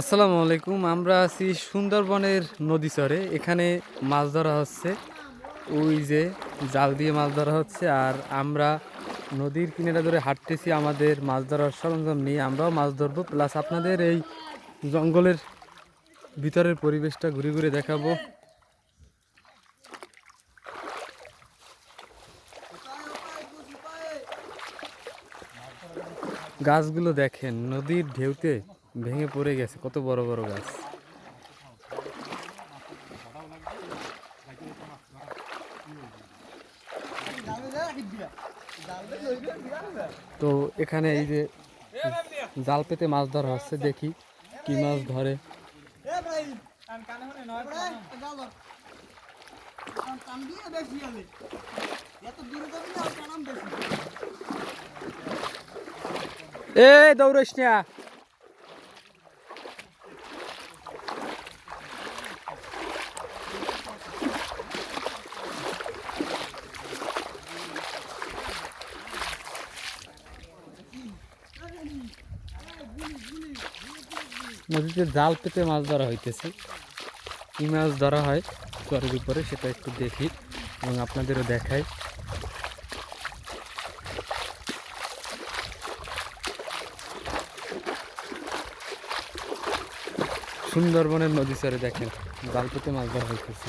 আসসালামু আলাইকুম, আমরা আছি সুন্দরবনের নদী চরে। এখানে মাছ ধরা হচ্ছে। ওই যে জাল দিয়ে মাছ ধরা হচ্ছে আর আমরা নদীর কিনারা ধরে হাঁটতেছি আমাদের মাছ ধরার সরঞ্জাম নিয়ে। আমরাও মাছ ধরবো, প্লাস আপনাদের এই জঙ্গলের ভিতরের পরিবেশটা ঘুরে ঘুরে দেখাবো। গাছগুলো দেখেন, নদীর ঢেউতে ভেঙে পড়ে গেছে, কত বড় বড় গাছ। তো এখানে এই যে জাল পেতে মাছ ধরা হচ্ছে, দেখি কি মাছ ধরে। এ দৌড়স নদীতে জাল পেতে মাছ ধরা হইতেছে। কি মাছ ধরা হয়? চরের উপরে, সেটা একটু দেখি এবং আপনাদেরও দেখাই। সুন্দরবনের নদী চরে দেখেন, জাল পেতে মাছ ধরা হইতেছে।